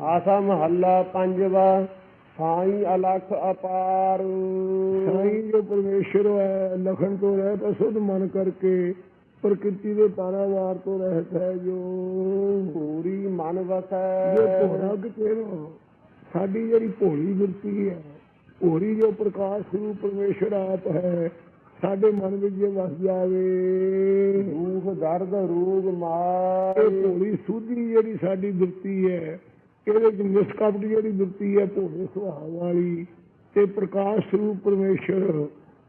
ਆਸਾ ਮਹੱਲਾ ਪੰਜਵਾ ਸਾਈ ਅਲਖ ਅਪਾਰ। ਸਾਈਂ ਜੋ ਪਰਮੇਸ਼ਰ ਹੈ ਲਖਣ ਤੋਂ ਰਹਿਤ ਅਸੁੱਧ ਮਨ ਕਰਕੇ ਪ੍ਰਕਿਰਤੀ ਦੇ ਪਾਰਾਵਾਰ ਤੋਂ ਰਹਿਤ ਹੈ ਜੋ। ਪੂਰੀ ਮਨ ਜੋ ਵਸੈ। ਭੋਰਾ ਕਿਤੇ ਨਾ ਸਾਡੀ ਜਿਹੜੀ ਭੋਲੀ ਬਿਰਤੀ ਹੈ ਭੋਰੀ ਜੋ ਪ੍ਰਕਾਸ਼ ਸਰੂਪ ਪਰਮੇਸ਼ਰ ਆਪ ਹੈ ਸਾਡੇ ਮਨ ਵਿੱਚ ਜੇ ਵਸ ਜਾਵੇ। ਦੁਖ ਦਰਦ ਰੋਗ ਇਹ ਮਾਰ ਭੋਲੀ ਸੁਧੀ ਜਿਹੜੀ ਸਾਡੀ ਬਿਰਤੀ ਹੈ ਇਹਦੇ ਵਿੱਚ ਨਿਸਕਪਟ ਜਿਹੜੀ ਬਿਰਤੀ ਹੈ ਭੋਲੇ ਸੁਭਾਅ ਵਾਲੀ ਤੇ ਪ੍ਰਕਾਸ਼ ਸਰੂਪ ਪਰਮੇਸ਼ਰ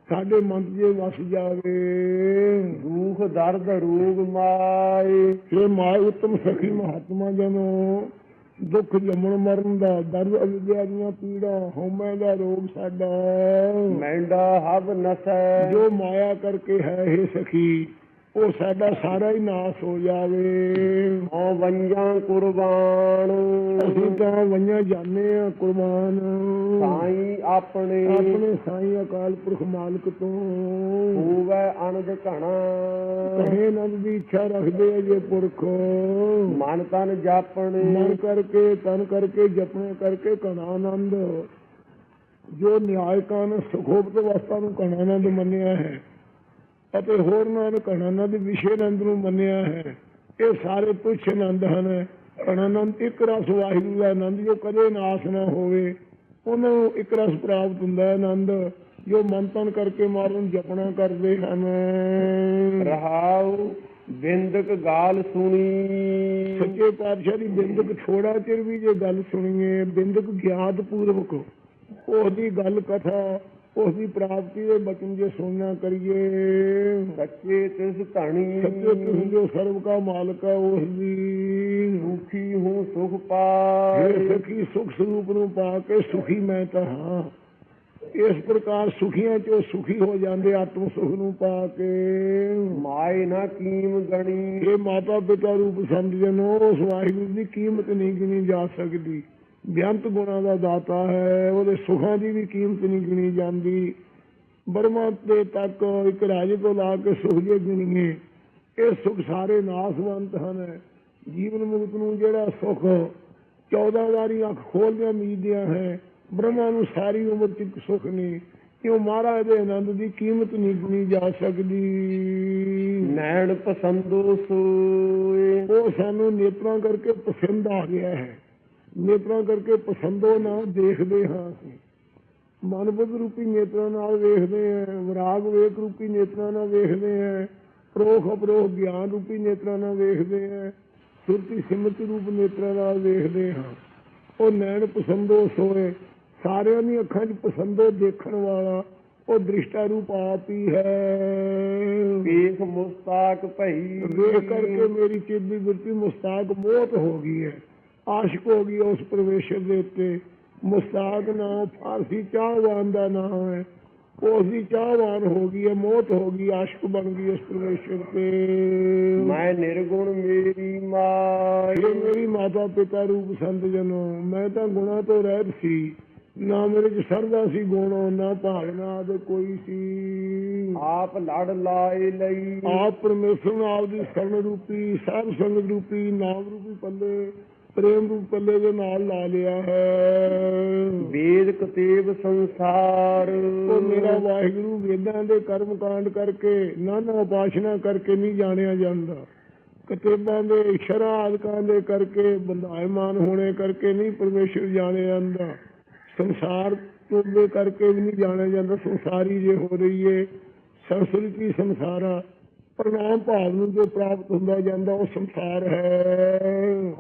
ਸਾਡੇ ਮਨ ਜੇ ਵਸ ਜਾਵੇ। ਦੁਖ ਦਰਦ ਰੋਗ ਮਾਏ। ਇਹ ਮਾਇ ਉਤਮ ਸਖੀ ਮਹਾਤਮਾ ਜਨੋ ਦੁੱਖ ਜੰਮਣ ਮਰਨ ਦਾ ਦਰਦ ਅਵਿਦਿਆ ਦੀਆਂ ਪੀੜਾ ਹਉਮੈ ਦਾ ਰੋਗ ਸਾਡਾ। ਮੈਂਡਾ ਹਬ ਨਸੈ। ਜੋ ਮਾਇਆ ਕਰਕੇ ਹੈ ਇਹ ਸਖੀ ਉਹ ਸਾਡਾ ਸਾਰਾ ਹੀ ਨਾਸ ਹੋ ਜਾਵੇ। ਹਉ ਵੰਜਾਂ ਕੁਰਬਾਨ। ਅਸੀਂ ਤਾਂ ਵਈਆਂ ਜਾਂਦੇ ਆ ਕੁਰਬਾਨ। ਸਾਈ ਆਪਣੇ। ਆਪਣੇ ਸਾਈਂ ਅਕਾਲ ਪੁਰਖ ਮਾਲਕ ਤੋਂ। ਹੋਵੇ ਅਨੰਦ ਘਣਾ। ਕਹੇ ਨੰਦ ਦੀ ਇੱਛਾ ਰੱਖਦੇ ਆ ਜੇ ਪੁਰਖ। ਮਨ ਤਨ ਜਾਪਣੇ। ਮਨ ਕਰਕੇ ਤਨ ਕਰਕੇ ਜਪਣੇ ਕਰਕੇ ਕਣਾ ਆਨੰਦ। ਜੋ ਨਿਆਇਕਾਂ ਨੇ ਸੁਖੋਪਤ ਅਵਸਥਾ ਨੂੰ ਕਣਾ ਆਨੰਦ ਮੰਨਿਆ ਹੈ। ਅਤੇ ਹੋਰ ਨਾਲ ਕਣਾ ਆਨੰਦ ਵਿਸ਼ੇ ਆਨੰਦ ਨੂੰ ਮੰਨਿਆ ਹੈ। ਇਹ ਸਾਰੇ ਤੁੱਛ ਆਨੰਦ ਹਨ। ਕਣਾ ਆਨੰਦ ਇੱਕ ਰਸ ਵਾਹਿਗੁਰੂ ਦਾ ਆਨੰਦ ਜੋ ਕਦੇ ਨਾਸ ਨਾ ਹੋਵੇ। ਉਹਨਾਂ ਨੂੰ ਇੱਕ ਰਸ ਪ੍ਰਾਪਤ ਹੁੰਦਾ ਹੈ ਆਨੰਦ ਜੋ ਮਨ ਤਨ ਕਰਕੇ ਮਾਰਨ ਜਪਣਾ ਕਰਦੇ ਹਨ। ਰਹਾਉ ਬਿੰਦਕ ਗਾਲ ਸੁਣੀ। ਸੱਚੇ ਪਾਤਸ਼ਾਹ ਦੀ ਬਿੰਦਕ ਥੋੜਾ ਚਿਰ ਵੀ ਜੇ ਗੱਲ ਸੁਣੀਏ ਬਿੰਦਕ ਗਿਆਤ ਪੂਰਵਕ ਉਹਦੀ ਗੱਲ ਕਥਾ ਉਸ ਦੀ ਪ੍ਰਾਪਤੀ ਦੇ ਬਚਨ ਜੇ ਸੁਣਨਾ ਕਰੀਏ। ਸੱਚੇ ਤਿਸ ਧਣੀ। ਸੱਚੇ ਤੁਸੀਂ ਜੋ ਸਰਬ ਕਾ ਮਾਲਕ ਹੈ ਉਸ ਦੀ ਸੁਖੀ ਹੂੰ ਸੁਖ ਪਾਏ। ਸਖੀ ਸੁਖ ਸਰੂਪ ਨੂੰ ਪਾ ਕੇ ਸੁਖੀ ਮੈਂ ਤਾਂ ਹਾਂ। ਇਸ ਪ੍ਰਕਾਰ ਸੁਖੀਆਂ ਚੋਂ ਸੁਖੀ ਹੋ ਜਾਂਦੇ ਆਤਮ ਸੁਖ ਨੂੰ ਪਾ ਕੇ। ਮਾਏ ਨਾ ਕੀਮ ਗਣੀ। ਇਹ ਮਾਤਾ ਪਿਤਾ ਰੂਪ ਸਮਝਣੋ ਉਸ ਵਾਹਿਗੁਰੂ ਦੀ ਕੀਮਤ ਨਹੀਂ ਗਿਣੀ ਜਾ ਸਕਦੀ। ਬੇਅੰਤ ਗੁਣਾ ਦਾ ਦਾਤਾ ਹੈ ਉਹਦੇ ਸੁਖਾਂ ਦੀ ਵੀ ਕੀਮਤ ਨਹੀਂ ਗਿਣੀ ਜਾਂਦੀ। ਬਰਮਾ ਦੇ ਤੱਕ ਇੱਕ ਰਾਜੇ ਤੋਂ ਲਾ ਕੇ ਸੁਖ ਜੇ ਗਿਣੀਏ ਇਹ ਸੁਖ ਸਾਰੇ ਨਾਸਵੰਤ ਹਨ। ਜੀਵਨ ਮੁਕਤ ਨੂੰ ਜਿਹੜਾ ਸੁਖ 14 ਵਾਰੀ ਅੱਖ ਖੋਲਦਿਆਂ ਮੀਦਿਆਂ ਹੈ ਬ੍ਰਹਮਾ ਨੂੰ ਸਾਰੀ ਉਮਰ ਚ ਸੁਖ ਨਹੀਂ। ਕਿਉਂ ਮਹਾਰਾਜ ਦੇ ਆਨੰਦ ਦੀ ਕੀਮਤ ਨਹੀਂ ਗਿਣੀ ਜਾ ਸਕਦੀ? ਨੈਣ ਪਸੰਦੋ ਸੋਏ। ਉਹ ਸਾਨੂੰ ਨੇਤਰਾਂ ਕਰਕੇ ਪਸੰਦ ਆ ਗਿਆ ਹੈ। ਨੇਤਰਾਂ ਕਰਕੇ ਪਸੰਦੋ ਨਾ ਦੇਖਦੇ ਹਾਂ ਅਸੀਂ। ਮਨ ਬੁੱਧ ਰੂਪੀ ਨੇਤਰਾਂ ਨਾਲ ਵੇਖਦੇ ਹਾਂ ਵਿਰਾਗ ਵੇਖ ਰੂਪੀ ਨੇਤਰਾਂ ਨਾਲ ਵੇਖਦੇ ਹਾਂ ਪ੍ਰੋਖ ਅਪਰੋਖ ਗਿਆਨ ਰੂਪੀ ਨੇਤਰਾਂ ਨਾਲ ਵੇਖਦੇ ਹਾਂ ਸੁਰਤੀ ਸਿਮਰਤੀ ਰੂਪ ਨੇਤਰਾਂ ਨਾਲ ਵੇਖਦੇ ਹਾਂ। ਉਹ ਨੈਣ ਪਸੰਦੋ ਸੋਏ ਸਾਰਿਆਂ ਦੀ ਅੱਖਾਂ 'ਚ ਪਸੰਦੋ ਦੇਖਣ ਵਾਲਾ ਉਹ ਦ੍ਰਿਸ਼ਟਾ ਰੂਪ ਆਪ ਹੀ ਹੈ। ਵੇਖ ਮੁਸਤਾਕ ਭਈ। ਵੇਖ ਕਰਕੇ ਮੇਰੀ ਚਿੱਤ ਦੀ ਗੁਰਤੀ ਮੁਸਤਾਕ ਮੋਹਤ ਹੋ ਗਈ ਹੈ। ਆਸ਼ਿਕ ਹੋ ਗਈ ਉਸ ਪਰਮੇਸ਼ਰ ਦੇ ਉੱਤੇ। ਮੁਸਤਾਕ ਨਾਮ ਫਾਰਸੀ ਚਾਹਵਾਨ ਦਾ ਨਾਮ ਹੈ। ਉਸ ਦੀ ਚਾਹਵਾਨ ਹੋ ਗਈ ਹੈ ਮੋਹਤ ਹੋ ਗਈ ਆਸ਼ਿਕ ਬਣ ਗਈ ਉਸ ਪਰਮੇਸ਼ਰ ਤੇ। ਮੈਂ ਨਿਰਗੁਣ ਮੇਰੀ ਇਹ ਮੇਰੀ ਮਾਤਾ ਪਿਤਾ ਰੂਪ ਸੰਤ ਜਨੋ ਮੈਂ ਤਾਂ ਗੁਣਾ ਤੋਂ ਰਹਿਤ ਸੀ। ਨਾ ਮੇਰੇ ਚ ਸਰਦਾ ਸੀ ਗੁਣ ਨਾ ਭਾਵਨਾ ਆਦਿ ਕੋਈ ਸੀ। ਆਪ ਲੜ ਲਾਏ ਲਈ। ਆਪ ਪਰਮੇਸ਼ਰ ਨੂੰ ਆਪ ਦੀ ਸ਼ਰਨ ਰੂਪੀ ਸਾਧ ਸੰਗਤ ਰੂਪੀ ਨਾਮ ਰੂਪੀ ਪੱਲੇ। ਪ੍ਰੇਮ ਰੂਪ ਪੱਲੇ ਦੇ ਨਾਲ ਲਾ ਲਿਆ ਹੈ। ਵੇਦ ਕਤੇਬ ਸੰਸਾਰ। ਉਹ ਮੇਰਾ ਵਾਹਿਗੁਰੂ ਵੇਦਾਂ ਦੇ ਕਰਮ ਕਾਂਡ ਕਰਕੇ ਨਾਨਾ ਉਪਾਸ਼ਨਾ ਕਰਕੇ ਨਹੀਂ ਜਾਣਿਆ ਜਾਂਦਾ। ਕਤੇਬਾਂ ਦੇ ਸ਼ਰਾ ਆਦਿਕਾਂ ਦੇ ਕਰਕੇ ਬੰਦਾਇਮਾਨ ਹੋਣੇ ਕਰਕੇ ਨਹੀਂ ਪਰਮੇਸ਼ਰ ਜਾਣਿਆ ਜਾਂਦਾ। ਸੰਸਾਰ ਤੋਂ ਕਰਕੇ ਵੀ ਨਹੀਂ ਜਾਣਿਆ ਜਾਂਦਾ। ਸੰਸਾਰੀ ਜੇ ਹੋ ਰਹੀ ਏ ਸੰਸਕ੍ਰਿਤੀ ਸੰਸਾਰਾ ਪ੍ਰਣਾਮ ਭਾਵ ਨੂੰ ਜੋ ਪ੍ਰਾਪਤ ਹੁੰਦਾ ਜਾਂਦਾ ਉਹ ਸੰਸਾਰ ਹੈ।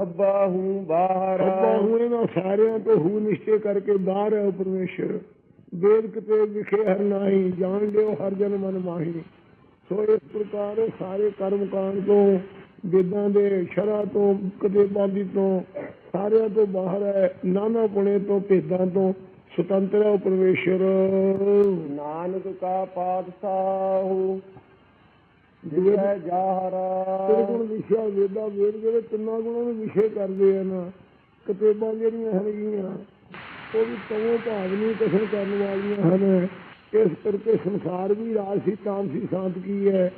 ਹੱਬਾ ਹੂੰ ਬਾਹਰ। ਰੱਬਾ ਹੂੰ ਇਹਨਾਂ ਸਾਰਿਆਂ ਤੋਂ ਹੂ ਨਿਸ਼ਚੈ ਕਰਕੇ ਬਾਹਰ ਹੈ ਪਰਮੇਸ਼ਰ। ਵੇਦ ਕਿਤੇ ਵਿਖੇ ਹਰ ਨਾਹੀ ਜਾਣ ਲਿਓ ਹਰ ਜਨ ਮਨ ਮਾਹੀ। ਸੋ ਇਸ ਪ੍ਰਕਾਰ ਸਾਰੇ ਕਰਮ ਕਾਂਡ ਤੋਂ ਵੇਦਾਂ ਦੇ ਸ਼ਰਾ ਤੋਂ ਕਦੇ ਬਾਦੀ ਤੋਂ ਸਾਰਿਆਂ ਤੋਂ ਬਾਹਰ ਹੈ। ਨਾਨਾ ਪੁਣੇ ਤੋਂ ਭੇਦਾਂ ਤੋਂ ਸੁਤੰਤਰ ਹੈ ਪਰਮੇਸ਼ਰ। ਨਾਨਕ ਕਾ ਪਾਤਸ਼ਾਹ ਜਿਵੈ ਜਾਹਰਾ ਤੇਰੇ ਗੁਣ ਵਿਸ਼ਾ ਵੇਦਾ ਵੇਦ ਜਿਹੜੇ ਤਿੰਨਾਂ ਗੁਣਾਂ ਨੂੰ ਵਿਸ਼ੇ ਕਰਦੇ ਹਨ ਕਿਤਾਬਾਂ ਜਿਹੜੀਆਂ ਹੈਗੀਆਂ ਉਹ ਵੀ ਤਵੋ ਭਾਵ ਨੂੰ ਕਸਰ ਕਰਨ ਵਾਲੀਆਂ ਹਨ। ਇਸ ਕਰਕੇ ਸੰਸਾਰ ਵੀ ਰਾਜਸੀ ਤਾਮਸੀ ਸ਼ਾਂਤ ਕੀ ਹੈ?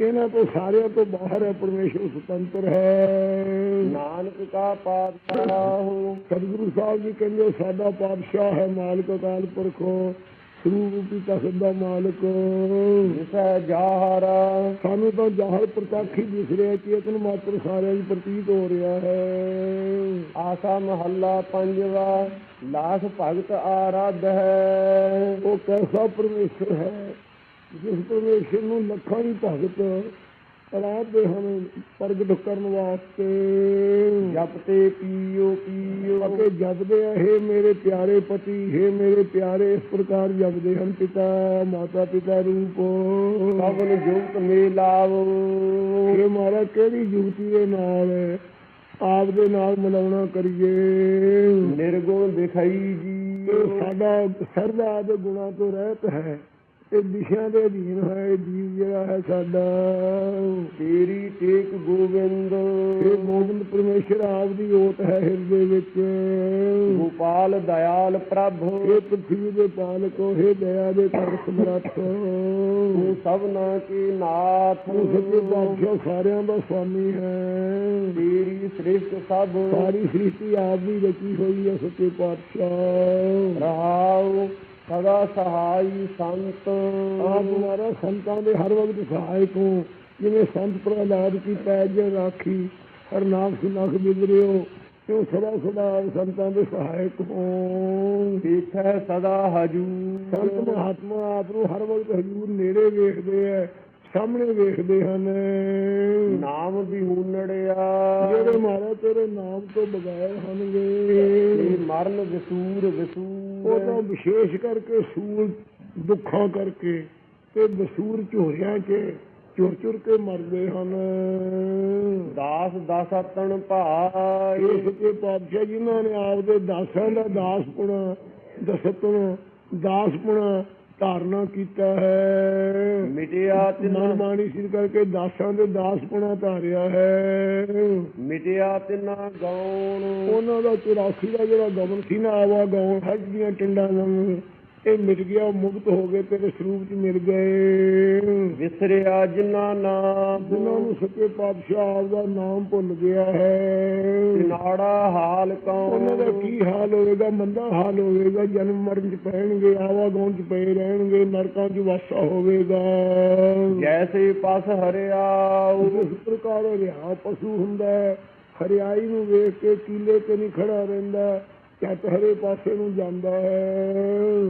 ਇਹਨਾਂ ਤੋਂ ਸਾਰਿਆਂ ਤੋਂ ਬਾਹਰ ਹੈ ਪਰਮੇਸ਼ਰ ਸੁਤੰਤਰ ਹੈ। ਨਾਨਕ ਕਾ ਪਾਤਸ਼ਾਹ। ਸਤਿਗੁਰੂ ਸਾਹਿਬ ਜੀ ਕਹਿੰਦੇ ਸਾਡਾ ਪਾਤਸ਼ਾਹ ਹੈ ਮਾਲਕ ਅਕਾਲ ਪੁਰਖੋ। ਸ੍ਰੀ ਰੂਪੀ ਤਖਤ ਦਾ ਮਾਲਕ। ਜਿਸੈ ਜਾਹਰਾ ਸਾਨੂੰ ਤਾਂ ਜ਼ਾਹਰ ਪ੍ਰਤੱਖ ਹੀ ਦਿਸ ਰਿਹਾ ਚੇਤਨ ਮਾਤਰ ਸਾਰਿਆਂ ਦੀ ਪ੍ਰਤੀਤ ਹੋ ਰਿਹਾ ਹੈ। ਆਸਾ ਮਹੱਲਾ ਪੰਜਵਾ ਲਾਖ ਭਗਤ ਆਰਾਧ ਹੈ। ਉਹ ਕੈਸਾ ਪਰਮੇਸ਼ਰ ਹੈ ਜਿਸ ਪਰਮੇਸ਼ਰ ਨੂੰ ਲੱਖਾਂ ਹੀ ਭਗਤ ਅਰਾਧਦੇ ਹਨ ਪ੍ਰਗਟ ਕਰਨ ਵਾਸਤੇ। ਜਪਤੇ ਪੀਓ ਪੀਓ। ਅਤੇ ਜਪਦੇ ਆ ਹੇ ਮੇਰੇ ਪਿਆਰੇ ਪਤੀ ਹੇ ਮੇਰੇ ਪਿਆਰੇ ਇਸ ਪ੍ਰਕਾਰ ਜਪਦੇ ਹਨ ਪਿਤਾ ਮਾਤਾ ਪਿਤਾ ਰੂਪ। ਸਭਨ ਜੁਗਤ ਮੇਲਾਵੋ। ਇਹ ਮਾਰਾ ਕਿਹੜੀ ਯੁਗਤੀ ਦੇ ਨਾਲ ਆਪ ਦੇ ਨਾਲ ਮਿਲਾਉਣਾ ਕਰੀਏ? ਨਿਰਗੁਣ ਦਿਖਾਈ ਜੀ। ਸਾਡਾ ਸਰਦਾ ਦੇ ਗੁਣਾ ਤੋਂ ਰਹਿਤ ਹੈ। ਇਹ ਦਿਸ਼ਾ ਦੇ ਅਧੀਨ ਹੈ ਜੀਵ ਜਿਹੜਾ ਹੈ ਸਾਡਾ। ਤੇਰੀ ਟੇਕ ਗੋਬਿੰਦ। ਇਹ ਗੋਬਿੰਦ ਪਰਮੇਸ਼ਰ ਆਪ ਦੀ ਓਟ ਹੈ ਹਿਰਦੇ ਵਿੱਚ। ਗੋਪਾਲ ਦਇਆਲ ਪ੍ਰਭ। ਇਹ ਪ੍ਰਥਵੀ ਦੇ ਪਾਲਕੋ ਹੈ ਦਇਆ ਦੇ ਘਰ ਸਮਰੱਥ ਤੂੰ ਸਭਨਾ ਕੀ ਨਾਥ। ਤੂੰ ਪਾਤਸ਼ਾਹ ਸਾਰਿਆਂ ਦਾ ਸਵਾਮੀ ਹੈ। ਤੇਰੀ ਸ੍ਰਿਸ਼ਟ ਸਭ। ਸਾਰੀ ਸ੍ਰਿਸ਼ਟੀ ਆਪ ਦੀ ਰਚੀ ਹੋਈ ਹੈ ਸੱਚੇ ਪਾਤਸ਼ਾਹ। ਰਹਾਉ ਸਦਾ ਸਹਾਈ ਸੰਤ। ਆਪ ਹਮਾਰਾ ਸੰਤਾਂ ਦੇ ਹਰ ਵਕਤ ਸਹਾਇਕ ਹੋ। ਜਿਵੇਂ ਸੰਤ ਪ੍ਰਹਲਾਦ ਕੀ ਪੈਜ ਰਾਖੀ ਹਰ ਨਾਮ ਸੁਨਖ ਬਿਦਰਿਓ ਤੇ ਸਦਾ ਸਦਾ ਸੰਤਾਂ ਦੇ ਸਹਾਇਕ ਹੋ। ਦੇਖੈ ਸਦਾ ਹਜੂਰ। ਸੰਤ ਮਹਾਤਮਾ ਆਪ ਨੂੰ ਹਰ ਵਕਤ ਹਜ਼ੂਰ ਨੇੜੇ ਵੇਖਦੇ ਐ। ਸਾਹਮਣੇ ਵੇਖਦੇ ਹਨ। ਨਾਮ ਵਿਹੂਨੜਿਆ ਜਿਹੜੇ ਮਾਰਾ ਤੇਰੇ ਨਾਮ ਤੋਂ ਬਗੈਰ ਹਨਗੇ ਤੇ ਮਰਨ ਵਿਸੂਰ ਉਹ ਤਾਂ ਵਿਸੂਰ ਵਿਸ਼ੇਸ਼ ਕਰਕੇ ਸੂਲ ਦੁੱਖਾਂ ਕਰਕੇ ਤੇ ਬਸੂਰ ਝੋਰਿਆਂ 'ਚ ਚੁਰ ਚੁਰ ਕੇ ਮਰਦੇ ਹਨ। ਦਾਸ ਦਸਤਨ ਭਾਈ। ਇਹ ਸੱਚੇ ਪਾਤਸ਼ਾਹ ਜਿਨ੍ਹਾਂ ਨੇ ਆਪਦੇ ਦਾਸਾਂ ਦਾ ਦਾਸਪੁਣਾ ਦਸਤਨ ਦਾਸਪੁਣਾ ਧਾਰਨਾ ਕੀਤਾ ਹੈ। ਮਿਟਿਆ ਮਨ ਤਿਨਾ ਬਾਣੀ ਸਿਰ ਕਰਕੇ ਦਾਸਾਂ ਦੇ ਦਾਸਪੁਣਾ ਧਾਰਿਆ ਹੈ। ਮਿਟਿਆ ਤਿਨਾ ਗਾਉਣ। ਉਹਨਾਂ ਦਾ 84 ਦਾ ਜਿਹੜਾ ਗਮਨ ਸੀ ਨਾ ਆਵਾ ਗਾਉਂ ਹੱਜ ਦੀਆਂ ਟਿੰਡਾਂ ਵਾਂਗ ਇਹ ਮਿਟ ਗਿਆ ਉਹ ਮੁਕਤ ਹੋ ਗਏ ਤੇਰੇ ਸਰੂਪ 'ਚ ਮਿਲ ਗਏ। ਵਿਸਰਿਆ ਜਿਨਾ ਨਾਮ। ਜਿਨ੍ਹਾਂ ਨੂੰ ਸੱਚੇ ਪਾਤਸ਼ਾਹ ਦਾ ਨਾਮ ਭੁੱਲ ਗਿਆ ਹੈ। ਨਾੜਾ ਹਾਲ ਉਹਨਾਂ ਦਾ ਕੌਣ ਕੀ ਹਾਲ ਹੋਵੇਗਾ? ਮੰਦਾ ਹਾਲ ਹੋਵੇਗਾ। ਜਨਮ ਮਰਨ 'ਚ ਪੈਣਗੇ ਆਵਾਗਾਉਂ 'ਚ ਪਏ ਰਹਿਣਗੇ ਨਰਕਾਂ 'ਚ ਵਾਸਾ ਹੋਵੇਗਾ। ਜੈਸੇ ਪਸ ਹਰਿਆਉ। ਇਸ ਪ੍ਰਕਾਰ ਰਿਹਾ ਪਸ਼ੂ ਹੁੰਦਾ ਹੈ। ਹਰਿਆਈ ਨੂੰ ਵੇਖ ਕੇ ਕੀਲੇ ਤੇ ਨਹੀਂ ਖੜਾ ਰਹਿੰਦਾ ਝੱਟ ਹਰੇ ਪਾਸੇ ਨੂੰ ਜਾਂਦਾ ਹੈ।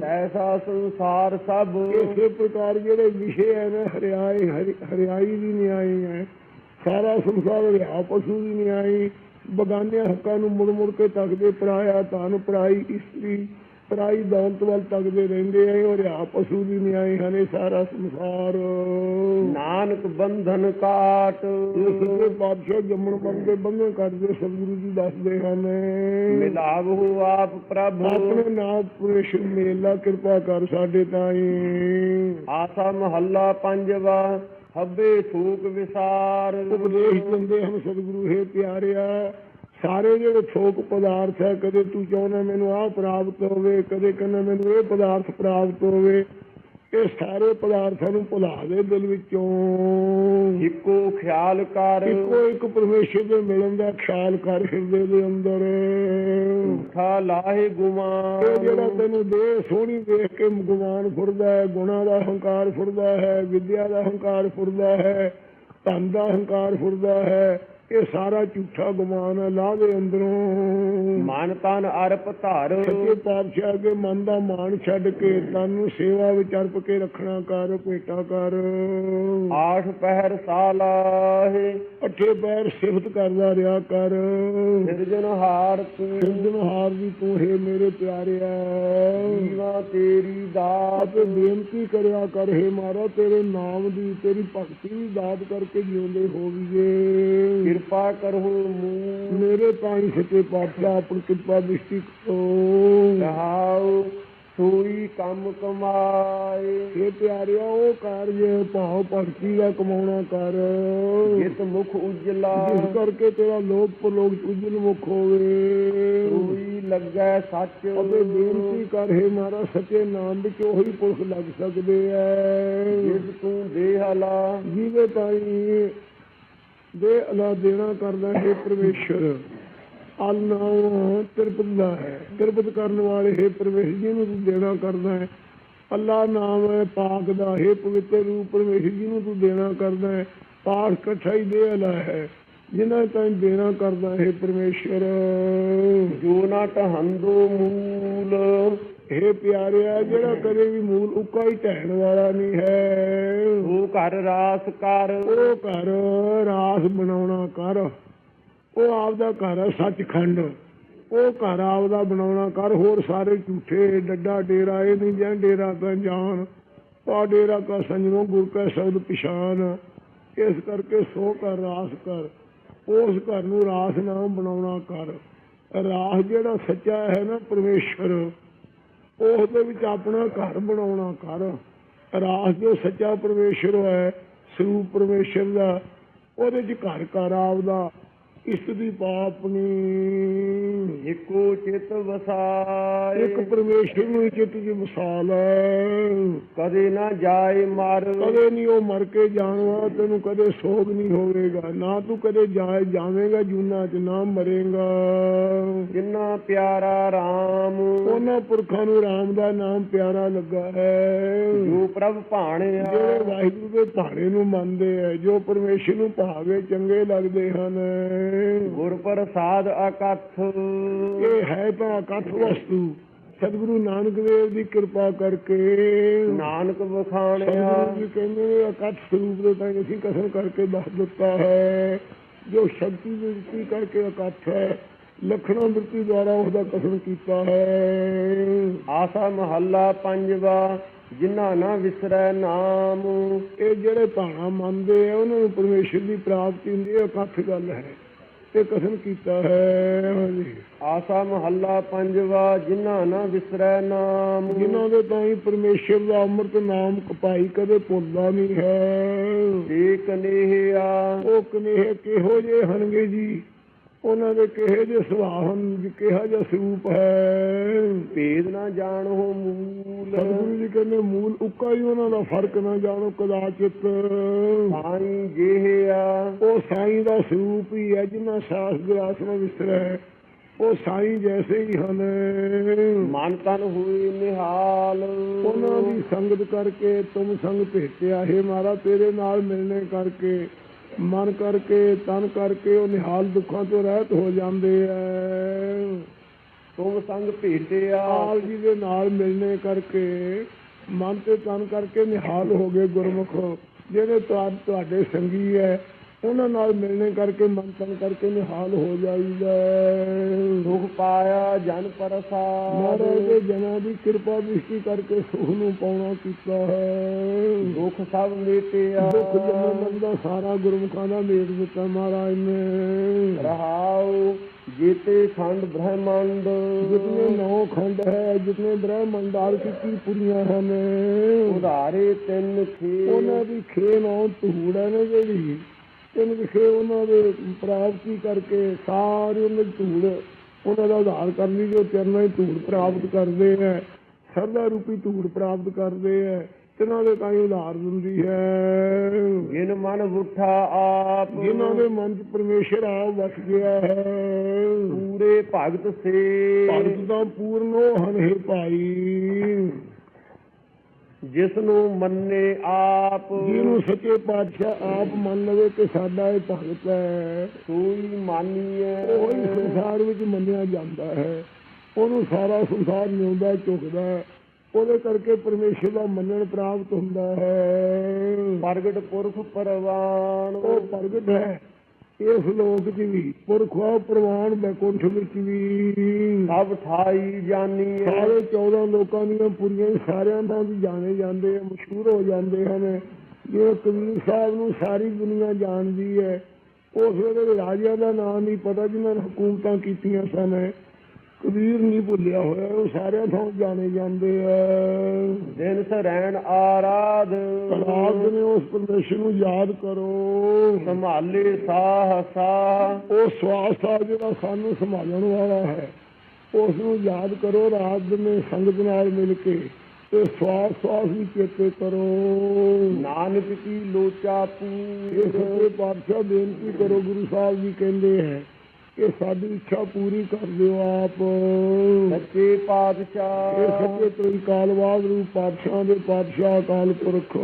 ਐਸਾ ਸੰਸਾਰ ਸਭ। ਇਸੇ ਪ੍ਰਕਾਰ ਜਿਹੜੇ ਵਿਸ਼ੇ ਹੈ ਨਾ ਹਰਿਆਈ ਹਰਿ- ਹਰਿਆਈ ਦੀ ਨਿਆਈ ਹੈ। ਸਾਰਾ ਸੰਸਾਰ ਰਿਹਾ ਪਸ਼ੂ ਦੀ ਨਿਆਈ ਬਗਾਨਿਆਂ ਹੱਕਾਂ ਨੂੰ ਮੁੜ ਮੁੜ ਕੇ ਤੱਕਦੇ ਪਰਾਇਆ ਧਨ ਪਰਾਈ ਇਸਤਰੀ ਪਰਾਈ ਦੌਲਤ ਵੱਲ ਤੱਕਦੇ ਰਹਿੰਦੇ ਆ ਉਹ ਰਿਹਾ ਪਸ਼ੂ ਦੀ ਨਿਆਈ ਹਨ ਇਹ ਸਾਰਾ ਸੰਸਾਰ। ਨਾਨਕ ਬੰਧਨ ਕਾਟ। ਇਹ ਸੱਚੇ ਪਾਤਸ਼ਾਹ ਜੰਮਣ ਮਰਨ ਦੇ ਬੰਧਨ ਕਰਦੇ ਸਤਿਗੁਰੂ ਜੀ ਦੱਸਦੇ ਹਨ। ਮਿਲਾਵਹੁ ਆਪ ਪ੍ਰਭ। ਆਪਣੇ ਨਾਮ ਪਰਮੇਸ਼ਰ ਮੇਲਾ ਕਿਰਪਾ ਕਰ ਸਾਡੇ ਤਾਈ। ਆਸਾ ਮਹੱਲਾ ਪੰਜਵਾ ਹੱਬੇ ਥੂਕ ਵਿਸਾਰ। ਉਪਦੇਸ਼ ਦਿੰਦੇ ਹਨ ਸਤਿਗੁਰੂ ਹੈ ਪਿਆਰਿਆ ਸਾਰੇ ਜਿਹੜੇ ਥੋਕ ਪਦਾਰਥ ਹੈ ਕਦੇ ਤੂੰ ਚਾਹੁੰਦਾ ਮੈਨੂੰ ਆਹ ਪ੍ਰਾਪਤ ਹੋਵੇ ਕਦੇ ਕਹਿੰਦਾ ਮੈਨੂੰ ਇਹ ਪਦਾਰਥ ਪ੍ਰਾਪਤ ਹੋਵੇ ਇਹ ਸਾਰੇ ਪਦਾਰਥਾਂ ਨੂੰ ਭੁਲਾ ਦੇ ਦਿਲ ਵਿੱਚੋਂ। ਇੱਕੋ ਖਿਆਲ ਕਰ। ਇੱਕੋ ਇੱਕ ਪਰਮੇਸ਼ਰ ਦੇ ਮਿਲਣ ਦਾ ਖਿਆਲ ਕਰ ਹਿਰਦੇ ਦੇ ਅੰਦਰ। ਝੂਠਾ ਲਾਹੇ ਇਹ ਜਿਹੜਾ ਗੁਮਾਨ ਤੈਨੂੰ ਦੇ ਸੋਹਣੀ ਦੇਖ ਕੇ ਗੁਮਾਨ ਫੁਰਦਾ ਹੈ ਗੁਣਾ ਦਾ ਹੰਕਾਰ ਫੁਰਦਾ ਹੈ ਵਿਦਿਆ ਦਾ ਹੰਕਾਰ ਫੁਰਦਾ ਹੈ ਧਨ ਦਾ ਹੰਕਾਰ ਫੁਰਦਾ ਹੈ ਇਹ ਸਾਰਾ ਝੂਠਾ ਗੁਮਾਨ ਹੈ ਲਾਹ ਦੇ ਅੰਦਰੋਂ। ਮਨ ਤਨ ਅਰਪ ਧਰ। ਸੱਚੇ ਪਾਤਸ਼ਾਹ ਦੇ ਮਨ ਦਾ ਮਾਣ ਛੱਡ ਕੇ ਤਨ ਨੂੰ ਸੇਵਾ ਵਿੱਚ ਅਰਪ ਕੇ ਰੱਖਣਾ ਕਰ ਭੇਟਾ ਕਰ। ਆਠ ਪਹਿਰ ਸਾਲਾਹੇ। ਅੱਠੇ ਪੈਰ ਸਿਫਤ ਕਰਦਾ ਰਿਹਾ ਕਰ। ਸਿਰਜਨ ਹਾਰ ਤੂੰ। ਸਿਰਜਣਹਾਰ ਦੀ ਤੂੰ ਹੈ ਮੇਰੇ ਪਿਆਰਿਆ ਜੀਵਾ ਤੇਰੀ ਦਾਤ। ਬੇਨਤੀ ਕਰਿਆ ਕਰ ਹੈ ਮਾਰਾ ਤੇਰੇ ਨਾਮ ਦੀ ਤੇਰੀ ਭਗਤੀ ਦੀ ਦਾਤ ਕਰਕੇ ਜਿਉਂਦੇ ਹੋਵੀਏ। ਕਿਰਪਾ ਕਰੋ ਮੂਹ। ਮੇਰੇ ਤਾਈ ਸੱਚੇ ਪਾਤਸ਼ਾਹ ਆਪਣੀ ਕਿਰਪਾ ਦ੍ਰਿਸ਼ਟੀ ਕਰੋ। ਰਹਾਉ ਸੋਈ ਕੰਮ ਕਮਾਏ। ਇਹ ਪਿਆਰਿਆ ਉਹ ਕਾਰਜ ਭਾਵ ਭਗਤੀ ਦਾ ਕਮਾਉਣਾ ਕਰ। ਜਿਤ ਮੁਖ ਉਜਲਾ। ਜਿਸ ਕਰਕੇ ਤੇਰਾ ਲੋਕ ਪਰਲੋਕ ਉਜਲ ਮੁਖ ਹੋਵੇ। ਸੋਈ ਲੱਗੈ ਸੱਚ। ਅਤੇ ਬੇਨਤੀ ਕਰ ਹੈ ਮਾਰਾ ਸੱਚੇ ਨਾਮ ਵਿੱਚ ਉਹੀ ਪੁਰਖ ਲੱਗ ਸਕਦੇ ਐ। ਜਿਸ ਤੂੰ ਦੇਹ ਲਾ। ਜਿਹਦੇ ਤਾਈ ਦੇ ਅਲਾ ਦੇਣਾ ਕਰਦਾ ਹੈ ਪਰਮੇਸ਼ਰ। ਅਲ ਨਾਮ ਤਿਰਪਤ ਦਾ ਹੈ। ਤਿਰਪਤ ਕਰਨ ਵਾਲੇ ਹੈ ਪਰਮੇਸ਼ਰ ਜੀ ਨੂੰ ਤੂੰ ਦੇਣਾ ਕਰਦਾ ਹੈ। ਅੱਲਾ ਨਾਮ ਹੈ ਪਾਕ ਦਾ, ਹੈ ਪਵਿੱਤਰ ਰੂਪ ਪਰਮੇਸ਼ਰ ਜੀ ਨੂੰ ਤੂੰ ਦੇਣਾ ਕਰਦਾ ਹੈ। ਪਾਕ ਇਕੱਠਾ ਹੀ ਦੇ ਅਲਾ ਹੈ। ਜਿਨ੍ਹਾਂ ਤਾਈ ਦੇਣਾ ਕਰਦਾ ਹੈ ਪਰਮੇਸ਼ਰ। ਜੋ ਨਾ ਟਹੰਦੋ ਮੂਲ ਇਹ ਪਿਆਰਿਆ ਜਿਹੜਾ ਕਦੇ ਵੀ ਮੂਲ ਉੱਕਾ ਹੀ ਢਹਿਣ ਵਾਲਾ ਨਹੀਂ ਹੈ। ਉਹ ਘਰ ਰਾਸ ਕਰ। ਉਹ ਘਰ ਰਾਸ ਬਣਾਉਣਾ ਕਰ। ਉਹ ਆਪਦਾ ਘਰ ਹੈ ਸੱਚਖੰਡ। ਉਹ ਘਰ ਆਪਦਾ ਬਣਾਉਣਾ ਕਰ। ਹੋਰ ਸਾਰੇ ਝੂਠੇ ਡੱਡਾ ਡੇਰਾ ਇਹ ਨਹੀਂ ਜਾਂ ਡੇਰਾ ਤਾਂ ਜਾਣ ਪਾ ਡੇਰਾ ਕਾ ਸੰਜਮੋ ਗੁਰ ਕਾ ਸ਼ਬਦ ਪਛਾਨ। ਇਸ ਕਰਕੇ ਸੋ ਘਰ ਰਾਸ ਕਰ। ਉਸ ਘਰ ਨੂੰ ਰਾਸ ਨਾਮ ਬਣਾਉਣਾ ਕਰ। ਰਾਸ ਜਿਹੜਾ ਸੱਚਾ ਹੈ ਨਾ ਪਰਮੇਸ਼ਰ ਉਸ ਦੇ ਵਿੱਚ ਆਪਣਾ ਘਰ ਬਣਾਉਣਾ ਕਰ ਰਾਸ ਜੋ ਸੱਚਾ ਪਰਮੇਸ਼ਰ ਹੈ ਸਰੂਪ ਪਰਮੇਸ਼ਰ ਦਾ, ਉਹਦੇ ਚ ਘਰ ਘਰ ਆਪਦਾ ਇਸਤ ਦੀ ਪਾਪਨੀ ਇੱਕੋ ਚਿਤ ਵਸਾਏ। ਇੱਕ ਪਰਮੇਸ਼ਰ ਨੂੰ ਚਿੱਤ ਦੀ ਮਿਸਾਲ ਹੈ। ਕਦੇ ਨਾ ਜਾਏ ਮਰ। ਕਦੇ ਨਹੀਂ ਉਹ ਮਰ ਕੇ ਜਾਣ ਤੈਨੂੰ ਕਦੇ ਸੋਗ ਨਹੀਂ ਹੋਵੇਗਾ। ਨਾ ਤੂੰ ਕਦੇ ਜਾਏ ਜਾਵੇਂਗਾ ਜੂਨਾ ਚ ਨਾ ਮਰੇਗਾ। ਜਿੰਨਾ ਪਿਆਰਾ RAM ਉਹਨਾਂ ਪੁਰਖਾਂ ਨੂੰ ਰਾਮ ਦਾ ਨਾਮ ਪਿਆਰਾ ਲੱਗਾ ਹੈ। ਜੋ ਪ੍ਰਭ ਭਾਣਿਆ ਜਿਹੜੇ ਵਾਹਿਗੁਰੂ ਦੇ ਭਾਣੇ ਨੂੰ ਮੰਨਦੇ ਆ ਜੋ ਪਰਮੇਸ਼ਰ ਨੂੰ ਭਾਵੇ ਚੰਗੇ ਲੱਗਦੇ ਹਨ। ਗੁਰ ਪ੍ਰਸਾਦ ਅਕਥ। ਇਹ ਹੈ ਤਾਂ ਅਕਥ ਵਸਤੂ। ਸਤਿਗੁਰੂ ਨਾਨਕ ਦੇਵ ਦੀ ਕਿਰਪਾ ਕਰਕੇ। ਨਾਨਕ ਵਖਾਣਿਆ ਜੀ ਕਹਿੰਦੇ ਨੇ ਅਕਥ ਸਰੂਪ ਦੇ ਤਾਂ ਅਸੀਂ ਕਥਨ ਕਰਕੇ ਦੱਸ ਦਿੱਤਾ ਹੈ। ਜੋ ਸ਼ਕਤੀ ਦੀ ਦਿੱਤੀ ਕਰਕੇ ਅਕਥ ਹੈ ਲਖਣਾ ਬਿਰਤੀ ਦੁਆਰਾ ਉਹਦਾ ਕਥਨ ਕੀਤਾ ਹੈ। ਆਸਾ ਮਹੱਲਾ ਪੰਜਵਾ ਜਿਨ੍ਹਾਂ ਨਾ ਵਿਸਰੈ ਨਾਮ। ਇਹ ਜਿਹੜੇ ਭਾਣਾ ਮੰਨਦੇ ਆ ਉਹਨਾਂ ਨੂੰ ਪਰਮੇਸ਼ਰ ਦੀ ਪ੍ਰਾਪਤੀ ਹੁੰਦੀ ਹੈ ਅਕਥ ਗੱਲ ਹੈ। ਇਹ ਕਥਨ ਕੀਤਾ ਹੈ। ਹਾਂਜੀ। ਆਸਾ ਮਹੱਲਾ ਪੰਜਵਾ ਜਿਨ੍ਹਾਂ ਨਾ ਵਿਸਰੈ ਨਾਮ। ਜਿਨ੍ਹਾਂ ਦੇ ਤਾਈ ਪਰਮੇਸ਼ਰ ਦਾ ਅੰਮ੍ਰਿਤ ਨਾਮ ਕਪਾਈ ਕਦੇ ਭੁੱਲਦਾ ਨਹੀਂ ਹੈ। ਏ ਕਨੇਹਿਆ ਉਹ ਕਨੇਹ ਕਿਹੋ ਜੇ ਹਨਗੇ ਜੀ? ਉਹਨਾਂ ਦੇ ਕਿਹੇ ਜੇ ਸੁਭਾਅ ਹਨ ਜੀ ਕਿਹਾ ਜਿਹਾ ਸਰੂਪ ਹੈ? ਭੇਦ ਨਾ ਜਾਣੋ ਮੂਲ। ਸਤਿਗੁਰੂ ਜੀ ਕਹਿੰਦੇ ਮੂਲ ਉੱਕਾ ਹੀ ਉਹਨਾਂ ਦਾ ਫ਼ਰਕ ਨਾ ਜਾਣੋ ਕਦਾਚਿਤ। ਸਾਈ ਜਿਹਿਆ ਉਹ ਸਾਈਂ ਦਾ ਸਰੂਪ ਹੀ ਹੈ ਜਿਨ੍ਹਾਂ ਸਾਸ ਗਰਾਸ ਨਾਲ ਵਿਸਰਿਆ ਹੈ। ਉਹ ਸਾਈਂ ਜੈਸੇ ਹੀ ਹਨ। ਮਨ ਤਨ ਹੋਈ ਨਿਹਾਲ। ਉਹਨਾਂ ਦੀ ਸੰਗਤ ਕਰਕੇ ਤੁਮ ਸੰਗ ਭੇਟਿਆ ਹੈ ਮਾਰਾ ਤੇਰੇ ਨਾਲ ਮਿਲਣੇ ਕਰਕੇ। ਮਨ ਕਰਕੇ ਤਨ ਕਰਕੇ ਉਹ ਨਿਹਾਲ ਦੁੱਖਾਂ ਤੋਂ ਰਹਿਤ ਹੋ ਜਾਂਦੇ ਐ। ਤੁਮ ਸੰਗ ਭੇਟਿਆ। ਆਪ ਜੀ ਦੇ ਨਾਲ ਮਿਲਣੇ ਕਰਕੇ ਮਨ ਤੇ ਤਨ ਕਰਕੇ ਨਿਹਾਲ ਹੋ ਗਏ ਗੁਰਮੁਖ ਜਿਹੜੇ ਤੁਹਾ- ਤੁਹਾਡੇ ਸੰਗੀ ਐ। ਉਹਨਾਂ ਨਾਲ ਮਿਲਣੇ ਕਰਕੇ ਮਨ ਤਨ ਕਰਕੇ ਨਿਹਾਲ ਹੋ ਜਾਈਦਾ। ਦੁਖ ਪਾਇਆ ਜਨ ਪ੍ਰਸਾਦ ਮਹਾਰਾਜ ਦੇ ਜਨਾਂ ਦੀ ਕਿਰਪਾ ਦ੍ਰਿਸ਼ਟੀ ਕਰਕੇ ਸੁਖ ਨੂੰ ਪਾਉਣਾ ਕੀਤਾ ਹੈ। ਦੁਖ ਸਭ ਮੇਟਿਆ। ਦੁੱਖ ਜਨਮ ਦਾ ਸਾਰਾ ਗੁਰਮੁਖਾਂ ਦਾ ਮੇਟ ਦਿੱਤਾ ਮਹਾਰਾਜ ਨੇ। ਰਹਾਉ ਜੀਤੇ ਖੰਡ ਬ੍ਰਹਮੰਡ। ਜਿਤਨੇ ਨੌ ਖੰਡ ਹੈ ਜਿਤਨੇ ਬ੍ਰਹਮੰਡਾਲ ਕੀਤੀ ਪੁਰੀਆਂ ਹਨ। ਉਧਾਰੇ ਤਿੰਨ ਖੇ ਉਹਨਾਂ ਦੀ ਖੇ ਨੌ ਧੂੜ ਨਾ ਜਿਹੜੀ। ਤਿੰਨ ਵਿਖੇ ਉਹਨਾਂ ਦੇ ਪ੍ਰਾਪਤੀ ਕਰਕੇ ਸਾਰੇ ਉਹਨਾਂ ਦੀ ਧੂੜ ਉਹਨਾਂ ਦਾ ਉਧਾਰ ਕਰਨੀ ਜੋ ਚਰਨਾਂ ਦੀ ਧੂੜ ਪ੍ਰਾਪਤ ਕਰਦੇ ਹੈ ਸਰਦਾ ਰੂਪੀ ਧੂੜ ਪ੍ਰਾਪਤ ਕਰਦੇ ਹੈ ਤਿਨਾਂ ਦੇ ਤਾਂ ਉਧਾਰ ਦਿੰਦੀ ਹੈ। ਜਿਨ ਮਨ ਉਠਾ ਆਪ ਜਿਨ੍ਹਾਂ ਦੇ ਮਨ 'ਚ ਪਰਮੇਸ਼ਰ ਆਪ ਵਸ ਗਿਆ ਹੈ। ਪੂਰੇ ਭਗਤ ਸੇ। ਭਗਤ ਦਾ ਪੂਰਨ ਉਹ ਹਨ ਹੈ ਭਾਈ। ਜਿਸ ਨੂੰ ਮੰਨੇ ਆਪ। ਜਿਹਨੂੰ ਸੱਚੇ ਪਾਤਸ਼ਾਹ ਆਪ ਮੰਨ ਲਵੇ ਕਿ ਸਾਡਾ ਇਹ ਭਗਤ ਹੈ। ਸੋਈ ਮਾਨੀਐ ਉਹ ਹੀ ਸੰਸਾਰ ਵਿੱਚ ਮੰਨਿਆ ਜਾਂਦਾ ਹੈ। ਉਹਨੂੰ ਸਾਰਾ ਸੰਸਾਰ ਨਿਉਂਦਾ ਝੁਕਦਾ ਹੈ। ਉਹਦੇ ਕਰਕੇ ਪਰਮੇਸ਼ਰ ਦਾ ਮੰਨਣ ਪ੍ਰਾਪਤ ਹੁੰਦਾ ਹੈ। ਪ੍ਰਗਟ ਪੁਰਖ ਪਰਵਾਨ। ਉਹ ਪ੍ਰਗਟ ਹੈ। ਇਸ ਲੋਕ 'ਚ ਵੀ ਪੁਰਖਾ ਪ੍ਰਵਾਨ ਬੈਕੁੰਠ ਵਿੱਚ ਵੀ। ਸਭ ਠਾਈ ਜਾਨੀਐ ਸਾਰੇ 14 ਲੋਕਾਂ ਦੀਆਂ ਪੁਰੀਆਂ ਹੀ ਸਾਰਿਆਂ ਦਾ ਵੀ ਜਾਣੇ ਜਾਂਦੇ ਆ ਮਸ਼ਹੂਰ ਹੋ ਜਾਂਦੇ ਹਨ। ਜਿਵੇਂ ਕਬੀਰ ਸਾਹਿਬ ਨੂੰ ਸਾਰੀ ਦੁਨੀਆ ਜਾਣਦੀ ਹੈ ਉਸ ਵੇਲੇ ਰਾਜਿਆਂ ਦਾ ਨਾਮ ਨਹੀਂ ਪਤਾ ਜਿਨ੍ਹਾਂ ਨੇ ਹਕੂਮਤਾਂ ਕੀਤੀਆਂ ਸਨ। ਕਬੀਰ ਨਹੀਂ ਭੁੱਲਿਆ ਹੋਇਆ ਉਹ ਸਾਰਿਆਂ ਤੋਂ ਜਾਣੇ ਜਾਂਦੇ ਆ। ਦਿਨ ਸਰੈਣ ਆਰਾਧ। ਰਾਤ ਨੇ ਉਸ ਪਰਮੇਸ਼ਰ ਨੂੰ ਯਾਦ ਕਰੋ। ਸੰਭਾਲੇ ਸਾਹ ਸਾਹ। ਉਹ ਸਵਾਸ ਆ ਜਿਹੜਾ ਸਾਨੂੰ ਸੰਭਾਲਣ ਵਾਲਾ ਹੈ ਉਸ ਨੂੰ ਯਾਦ ਕਰੋ ਰਾਤ ਦਿਨ ਸੰਗਤ ਨਾਲ ਮਿਲ ਕੇ ਤੇ ਸਵਾਸ ਸਵਾਸ ਵੀ ਚੇਤੇ ਕਰੋ। ਨਾਨਕ ਕੀ ਲੋਚਾ ਇਹ ਪੂਰ ਸੱਚੇ ਪਾਤਸ਼ਾਹ ਬੇਨਤੀ ਕਰੋ ਗੁਰੂ ਸਾਹਿਬ ਜੀ ਕਹਿੰਦੇ ਹੈ ਕਿ ਸਾਡੀ ਇੱਛਾ ਪੂਰੀ ਕਰ ਦਿਓ ਆਪ। ਸੱਚੇ ਇਹ ਪਾਤਸ਼ਾਹ ਸੱਚੇ ਤ੍ਰਿਕਾਲਵਾਦ ਰੂਪ ਪਾਤਸ਼ਾਹ ਦੇ ਪਾਤਸ਼ਾਹ ਅਕਾਲ ਪੁਰਖ।